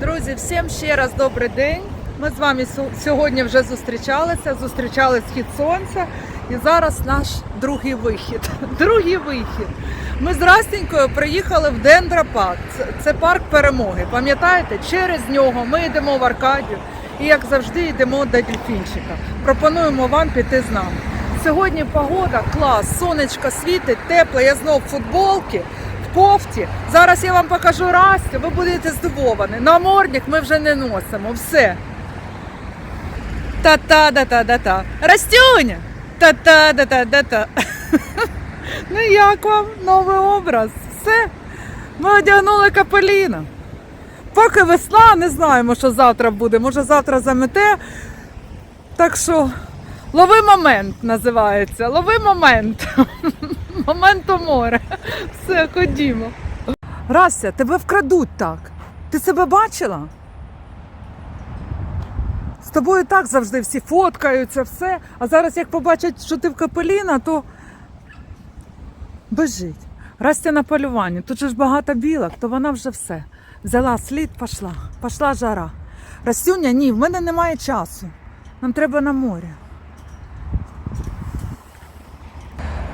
Друзі, всім ще раз добрий день. Ми з вами сьогодні вже зустрічалися, зустрічали схід сонця. І зараз наш другий вихід. Другий вихід. Ми з Растенькою приїхали в Дендропарк. Це, парк перемоги. Пам'ятаєте, через нього ми йдемо в Аркадію і, як завжди, йдемо до дельфінчика. Пропонуємо вам піти з нами. Сьогодні погода клас, сонечко світить, тепло. Я знов в кофті. Зараз я вам покажу Растю, ви будете здивовані. Намордник ми вже не носимо. Все. Та-та-да-та-да-та. Растюня! Та-та-да-та-да-та. Ну як вам новий образ? Все. Ми одягнули капеліна. Поки весна, не знаємо, що завтра буде. Може завтра замете. Так що лови момент називається. Лови момент. Момент у море. Все, ходімо. Рася, тебе вкрадуть так. Ти себе бачила? З тобою так завжди всі фоткаються, все. А зараз як побачать, що ти в капеліна, то бежить. Растя на полюванні. Тут же ж багато білок, то вона вже все. Взяла слід, пішла. Пішла жара. Растюня, ні, в мене немає часу. Нам треба на море.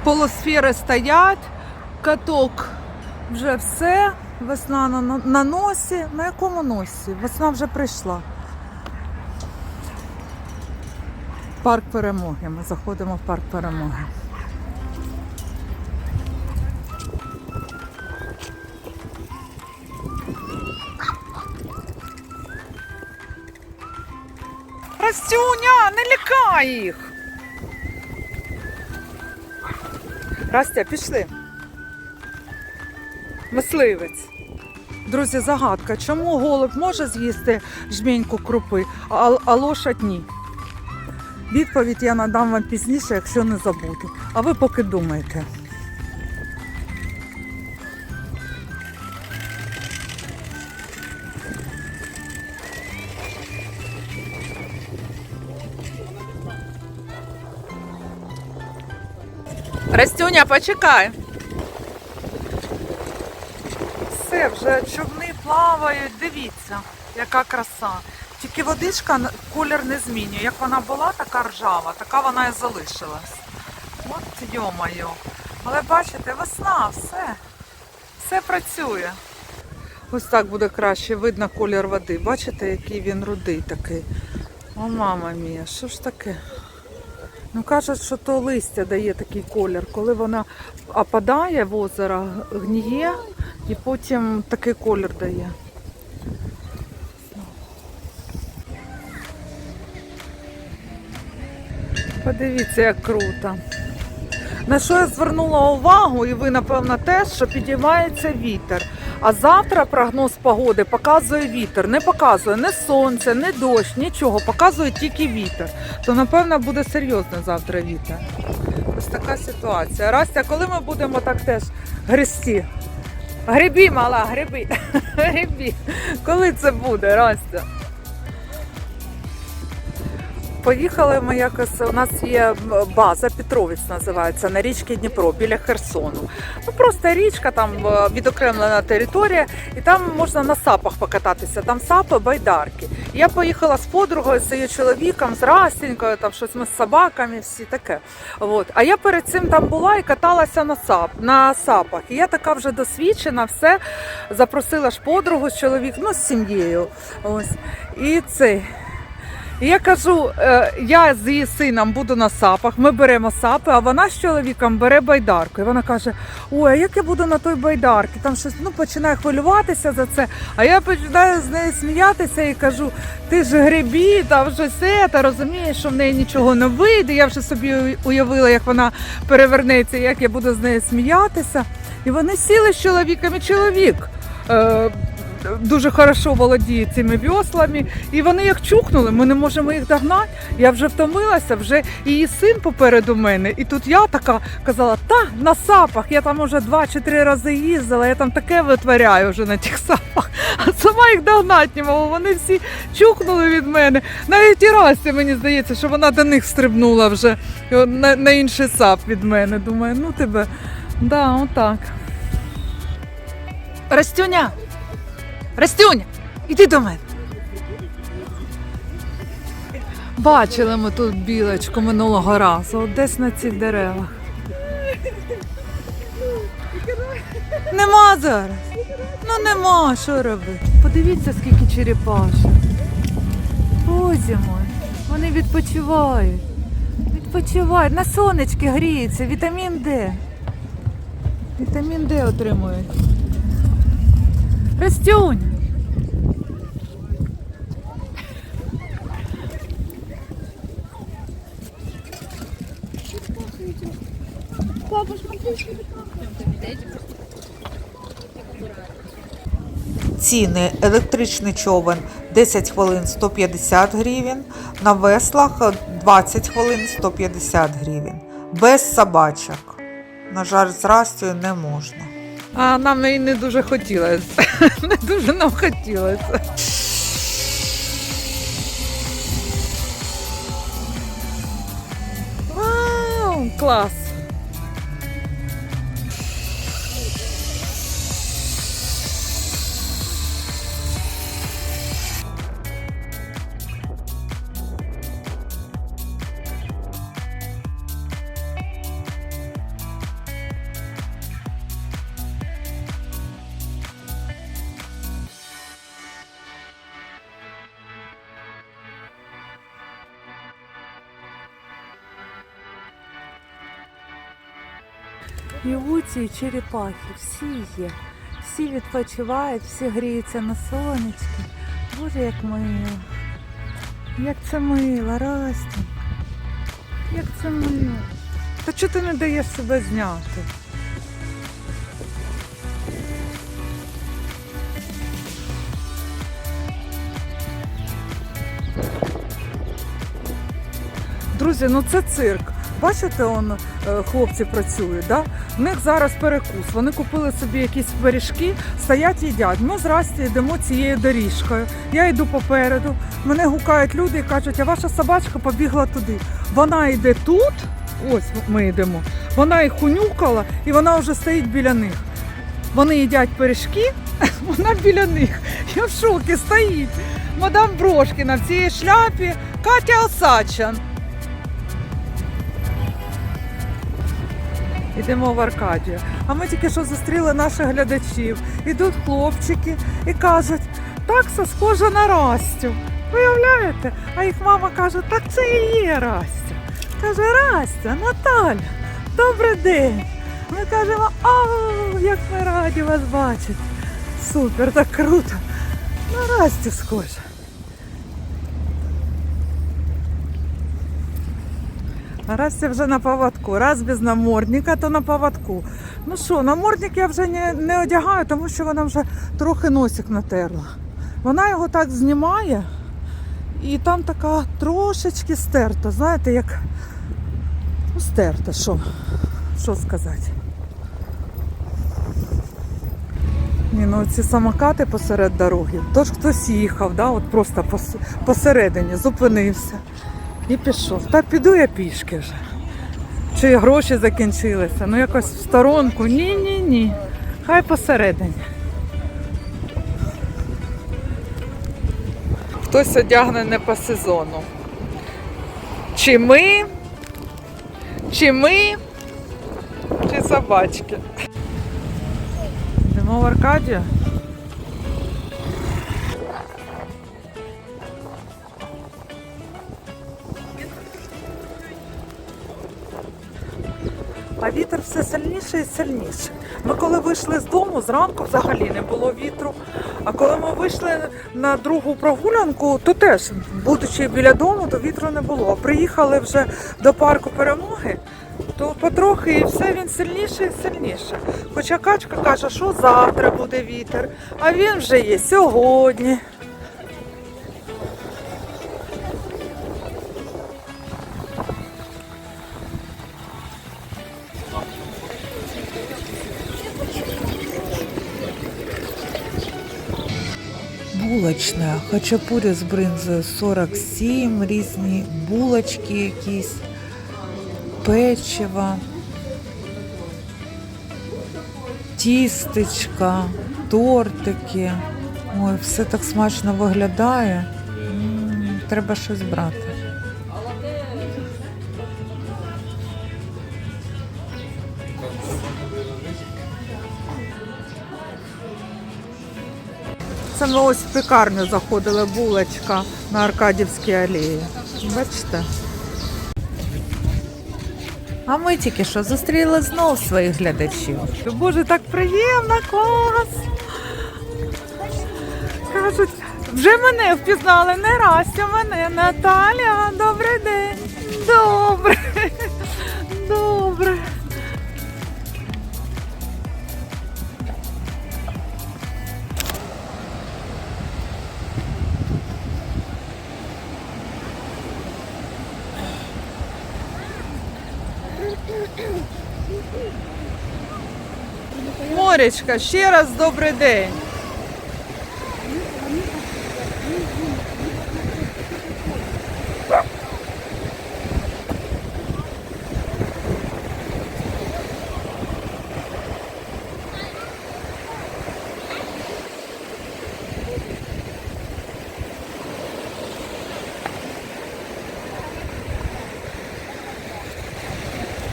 Полусфери стоять, каток вже все. Весна на, на, носі. На якому носі? Весна вже прийшла. Парк перемоги. Ми заходимо в парк перемоги. Растюня, не лякай їх. Растя, пішли. Мисливець. Друзі, загадка. Чому голуб може з'їсти жменьку крупи, а, а лошадь ні? Відповідь я надам вам пізніше, якщо не забуду. А ви поки думайте. Растюня, почекай. Все, вже човни плавають, дивіться, яка краса. Тільки водичка колір не змінює. Як вона була така ржава, така вона і залишилась. От йо-моє. Але бачите, весна, все. Все працює. Ось так буде краще, видно колір води. Бачите, який він рудий такий. О, мама мія, що ж таке? Ну кажуть, що то листя дає такий колір, коли вона опадає в озеро, гніє і потім такий колір дає. Подивіться, як круто. На що я звернула увагу, і ви, напевно, теж, що підіймається вітер. А завтра прогноз погоди показує вітер. Не показує не сонце, не дощ, нічого. Показує тільки вітер. То, напевно, буде серйозно завтра вітер. Ось така ситуація. Растя, коли ми будемо так теж грести? Грибі, мала, грибі. Грибі. Коли це буде, Растя? Поїхали ми якось. У нас є база Петровець називається на річці Дніпро біля Херсону. Ну просто річка, там е, відокремлена територія, і там можна на сапах покататися. Там сапи, байдарки. Я поїхала з подругою, з її чоловіком, з Растінькою, там щось ми з собаками, всі таке. От. А я перед цим там була і каталася на сап на сапах. І я така вже досвідчена, все запросила ж подругу з чоловіком, ну з сім'єю. Ось. І цей. Я кажу, е, я з її сином буду на сапах, ми беремо сапи, а вона з чоловіком бере байдарку. І вона каже: Ой, а як я буду на той байдарці? Там щось ну, починає хвилюватися за це. А я починаю з нею сміятися і кажу: ти ж гребі, там щось це, та розумієш, що в неї нічого не вийде. Я вже собі уявила, як вона перевернеться, як я буду з нею сміятися. І вони сіли з чоловіком, і чоловік. Дуже хорошо володіє цими веслами. І вони як чухнули, ми не можемо їх догнати. Я вже втомилася, вже її син попереду мене. І тут я така казала, та на сапах. Я там вже два чи три рази їздила, я там таке витворяю вже на тих сапах. А сама їх догнати не можу. Вони всі чухнули від мене. Навіть і Расті, мені здається, що вона до них стрибнула вже на, на інший сап від мене. Думаю, ну тебе. Да, отак. Растюня! Растюня! Іди до мене. Бачили ми тут білочку минулого разу, от десь на цих деревах. Нема зараз. Ну нема, що робити. Подивіться, скільки черепашок. Боже мой, вони відпочивають. Відпочивають. На сонечки гріються, вітамін Д. Вітамін Д отримують. Ростюнь. Ціни електричний човен 10 хвилин 150 гривень, на веслах 20 хвилин 150 гривень. Без собачок. На жаль, з Растю не можна. А нам і не дуже хотілося. Не дуже нам хотілося. Вау, клас! І черепахи всі є. Всі відпочивають, всі гріються на сонечки. Боже, як мило. Як це мило, Расті. Як це мило. Та чого ти не даєш себе зняти? Друзі, ну це цирк. Бачите, он, хлопці працюють, да? в них зараз перекус. Вони купили собі якісь пиріжки, стоять їдять. Ми з йдемо цією доріжкою. Я йду попереду. Мене гукають люди і кажуть, а ваша собачка побігла туди. Вона йде тут, ось ми йдемо. Вона їх унюкала і вона вже стоїть біля них. Вони їдять пиріжки, вона біля них. Я в шокі стоїть. Мадам Брошкіна в цій шляпі Катя Осадчан. Йдемо в Аркадію. А ми тільки що зустріли наших глядачів. Ідуть хлопчики і кажуть, такса схожа на Растю. Виявляєте? А їх мама каже, так це і є Растя. Каже, Растя, Наталя, добрий день. Ми кажемо, о, як ми раді вас бачити. Супер, так круто. На Растю схожа. Раз я вже на поводку. Раз без намордника, то на поводку. Ну що, намордник я вже не, не одягаю, тому що вона вже трохи носик натерла. Вона його так знімає, і там така трошечки стерта, знаєте, як ну, стерта, що, що сказати. Ні, ну ці самокати посеред дороги. Тож хтось їхав, да, от просто посередині зупинився і пішов. Та піду я пішки вже. Чи гроші закінчилися? Ну якось в сторонку. Ні, ні, ні. Хай посередині. Хтось одягне не по сезону. Чи ми, чи ми, чи собачки. Йдемо в Аркадію. Вітер все сильніше і сильніше. Ми коли вийшли з дому, зранку взагалі не було вітру. А коли ми вийшли на другу прогулянку, то теж, будучи біля дому, то вітру не було. Приїхали вже до парку перемоги, то потрохи і все він сильніше і сильніше. Хоча качка каже, що завтра буде вітер, а він вже є сьогодні. Булочна, хачапурі з бринзою 47, різні булочки якісь, печиво, тістечка, тортики. Ой, все так смачно виглядає. М, Треба щось брати. Ми ось в пекарню заходили, булочка на Аркадівській алеї. Бачите? А ми тільки що зустріли знов своїх глядачів. Боже, так приємно, клас! Кажуть, вже мене впізнали, не Растя, мене Наталя. Добрий день. Добре. Добре. Моречка, ще раз добрий день.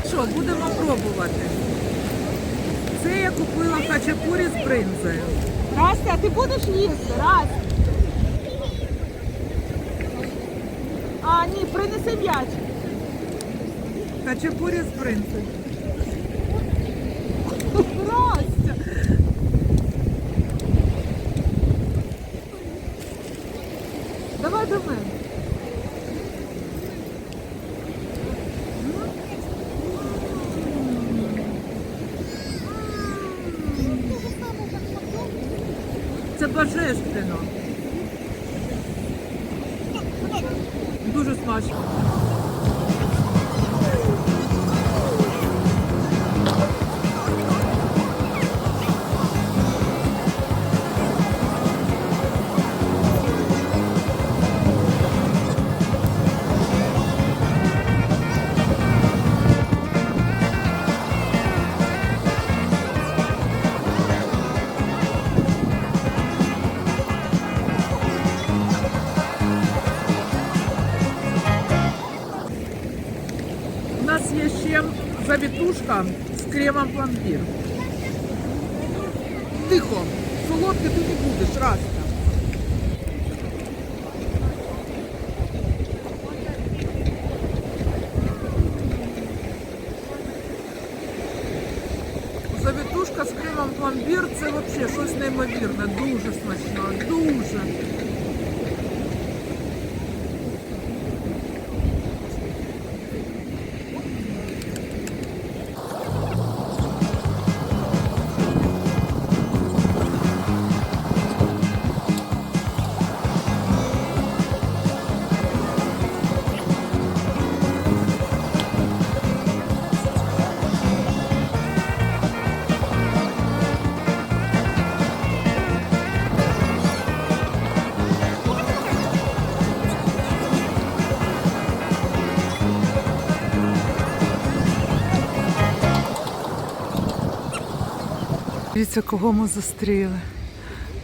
Що, будемо пробувати. Це я купила хачапурі з бринзою. Растя, а ти будеш їсти? Раз. А, ні, принеси м'яч. Хачапурі з бринзою. Chama-me quando. Дивіться, кого ми зустріли.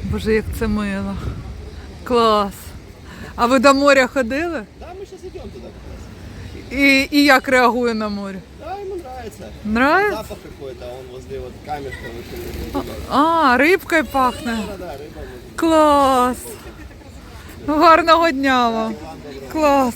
Боже, як це мило. Клас. А ви до моря ходили? Да, мы сейчас идем туда. І, і як реагує на море? Да, ему нравится. Нравится? Запах какой-то, а он возле вот камешка очень. А, рибкою пахне. Да, да, рыба. Клас. Ну, Гарного дня вам. Клас.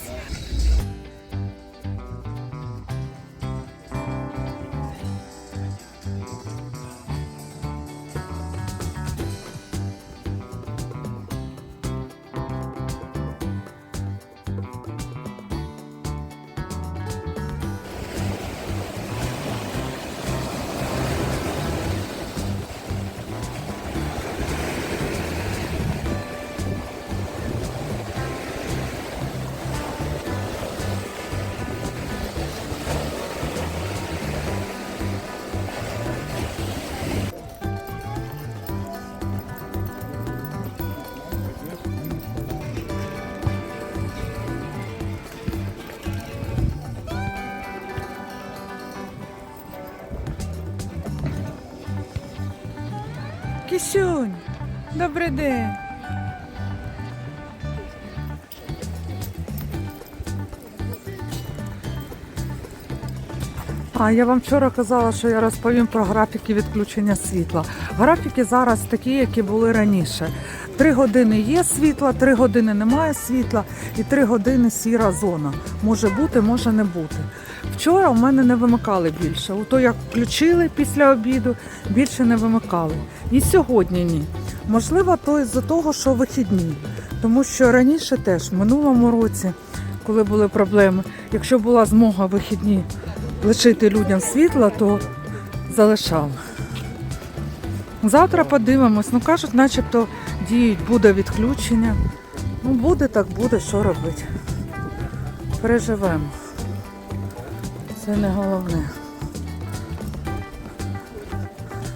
Кисюнь, добрий день. А я вам вчора казала, що я розповім про графіки відключення світла. Графіки зараз такі, які були раніше. Три години є світла, три години немає світла і три години сіра зона. Може бути, може не бути. Вчора в мене не вимикали більше. Ото як включили після обіду, більше не вимикали. І сьогодні ні. Можливо, то із-за того, що вихідні. Тому що раніше теж, в минулому році, коли були проблеми, якщо була змога вихідні лишити людям світла, то залишали. Завтра подивимось. Ну кажуть, начебто діють, буде відключення. Ну буде так буде, що робити. Переживемо. Це не головне.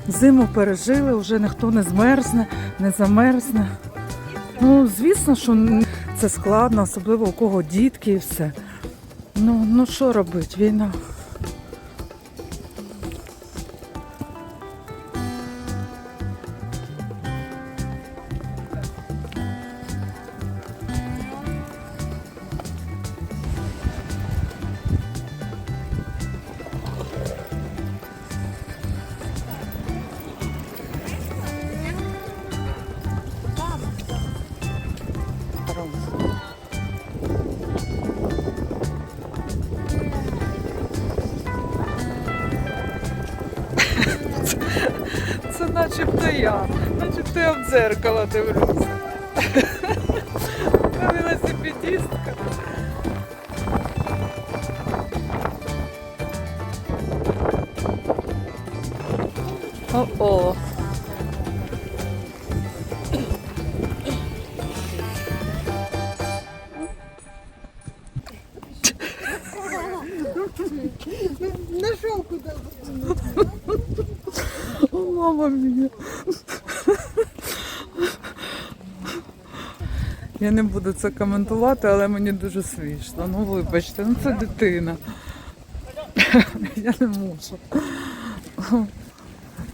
Зиму пережили, вже ніхто не змерзне, не замерзне. Ну, звісно, що це складно, особливо у кого дітки і все. Ну, ну що робити, війна. Начебто я, начебто я в дзеркало дивлюся. Велосипедистка. О-о. Я не буду це коментувати, але мені дуже смішно. Ну вибачте, ну це дитина. Я не можу.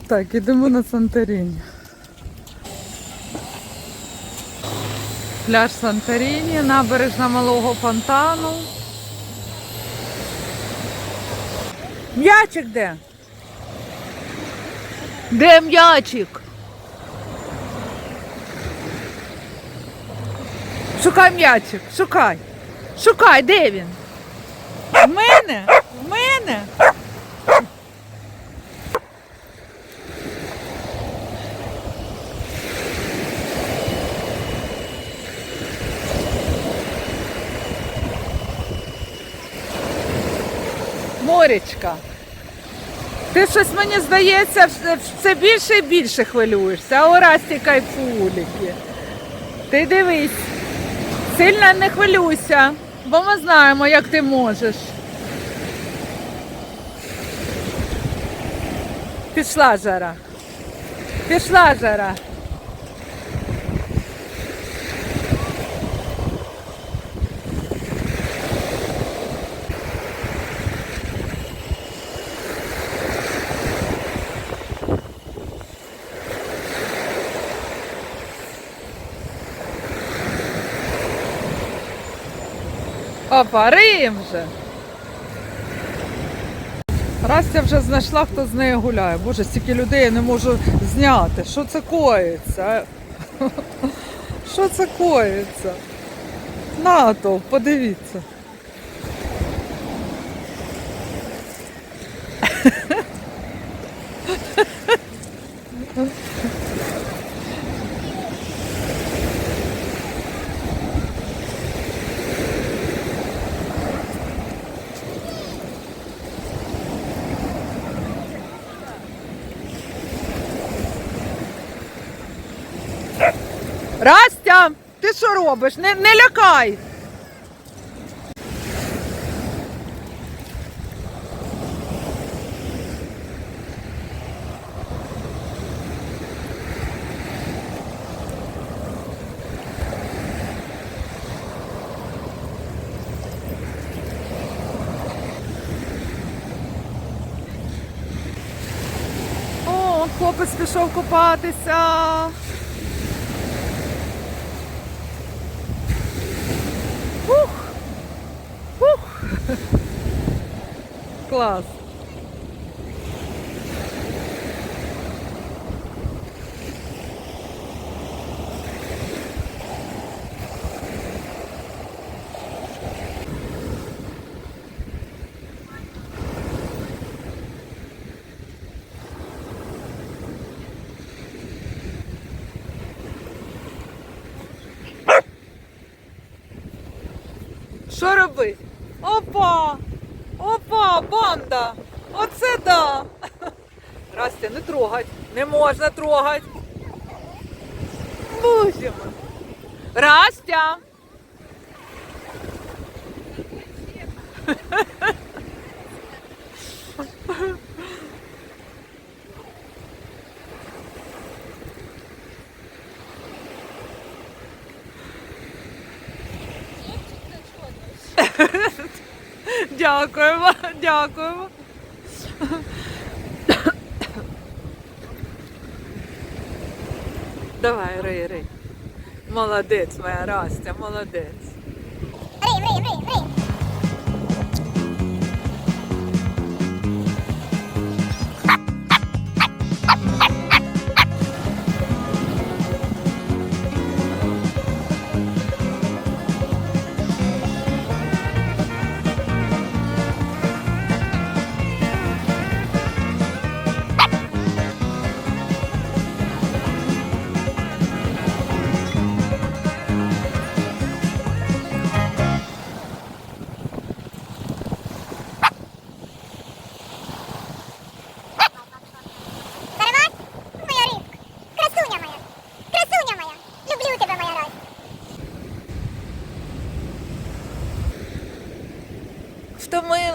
Так, ідемо на Санторіні. Пляж Санторіні, набережна малого фонтану. М'ячик де? Де м'ячик? Шукай м'ячик, шукай. Шукай, де він? В мене? В мене? Моречка. Ти щось мені здається, все- більше і більше хвилюєшся. А Орасті кайфуліки. Ти дивись, сильно не хвилюйся, бо ми знаємо, як ти можеш. Пішла жара. Пішла жара. Опа, Рим вже. Растя вже знайшла, хто з нею гуляє. Боже, стільки людей я не можу зняти. Що це коїться? Що це коїться? Натовп, подивіться. Растя, ти що робиш? Не, не лякай. Хлопець пішов купатися. Клас. Що робити? Опа! Опа, банда! Оце да! Растя, не трогать. Не можна трогать. Боже мой. Растя! Дякуємо, дякуємо. Давай, рий, рий. Молодець, моя Растя, молодець.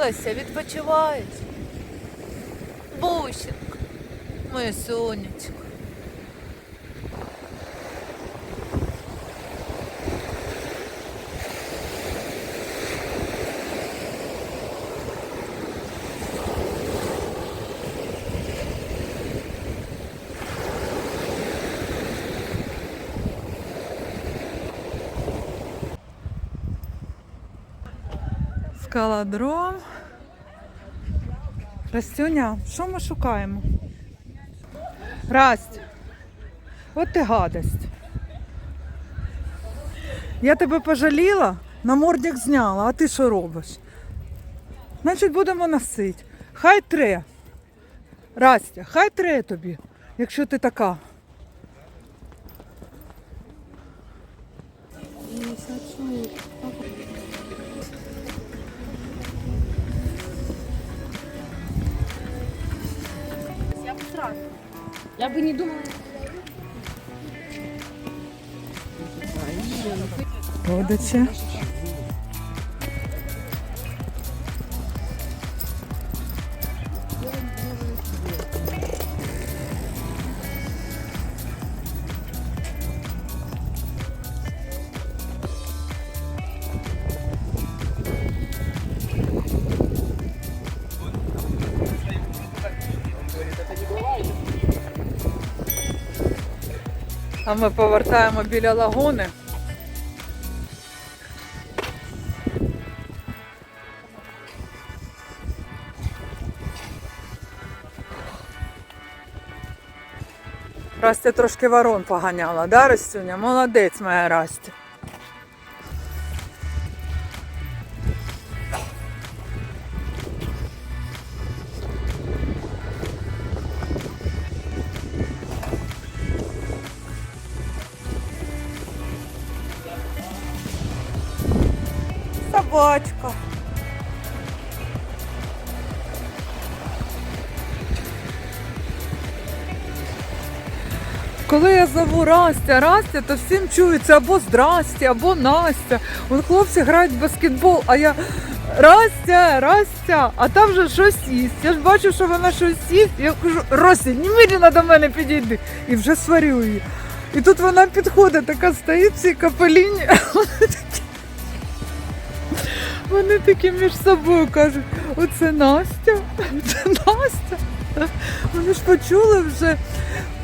Втомилася, відпочиваєш. Бусинка, моє сонечко. Скалодром. Растюня, що ми шукаємо? Расть, от ти гадость. Я тебе пожаліла, намордник зняла, а ти що робиш? Значить, будемо носити. Хай тре. Растя, хай тре тобі, якщо ти така. Я бы не думала. Родичі. А ми повертаємо біля лагуни. Растя трошки ворон поганяла, да, Растюня? Молодець моя Растя. Коли я зову Растя, Растя, то всім чується або здрасте, або Настя. Вон хлопці грають в баскетбол, а я Растя, Растя, а там вже щось їсть. Я ж бачу, що вона щось їсть. Я кажу, Ростя, немедленно до мене підійди. І вже сварю її. І тут вона підходить, така стоїть в цій капеліні. Вони такі між собою кажуть, оце Настя, це Настя. Вони ж почули вже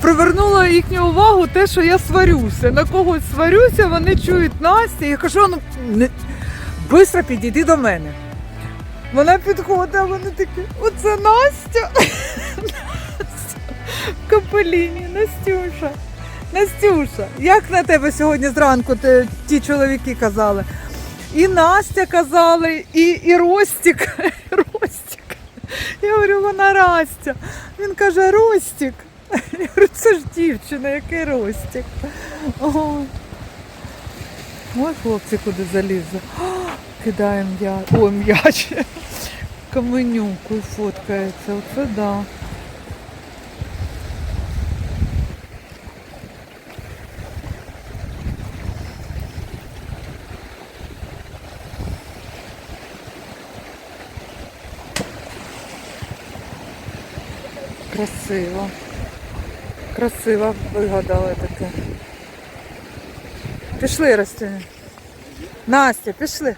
привернуло їхню увагу те, що я сварюся. На когось сварюся, вони чують Настя. Я кажу, ну не швидко підійди до мене. Вона підходить, а вони такі, оце Настя. Настя. Капеліні, Настюша. Настюша, як на тебе сьогодні зранку те- ті чоловіки казали? І Настя казали, і, і Ростік. Я говорю, вона Растя. Він каже, Ростік. Я говорю, це ж дівчина, який Ростік. Ой. Хлопці, куди залізли. О, кидає м'яч. Ой, м'яч. Каменюку фоткається. Оце да. Красиво. Красиво вигадали таке. Пішли, Ростиня. Настя, пішли.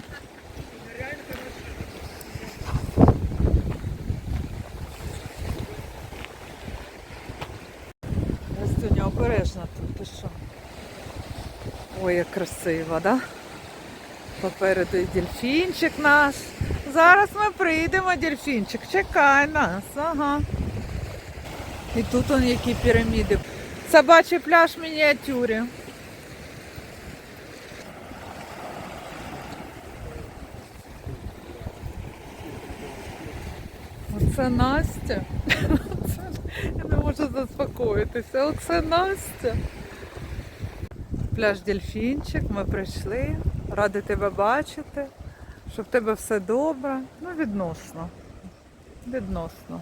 Ростиня, обережно тут, ти що? Ой, як красиво, да? Попереду і дельфінчик наш. Зараз ми прийдемо, дельфінчик. Чекай нас. Ага. І тут он які піраміди. Собачий пляж в мініатюрі. Оце Настя. Я не можу заспокоїтися. Оце Настя. Пляж Дельфінчик, ми прийшли. Ради тебе бачити, що в тебе все добре. Ну, відносно. Відносно.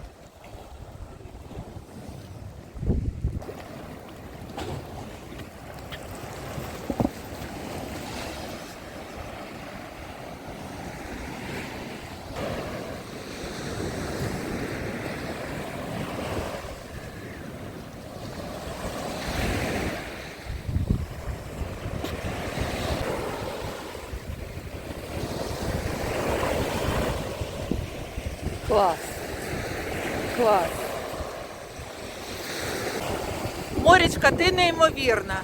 Клас. Клас. Морічка, ти неймовірна.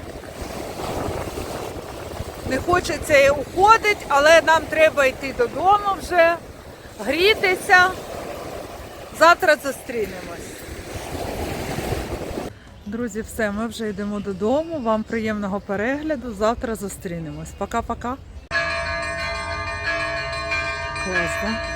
Не хочеться і уходити, але нам треба йти додому вже, грітися. Завтра зустрінемось. Друзі, все, ми вже йдемо додому. Вам приємного перегляду. Завтра зустрінемось. Пока-пока. Клас?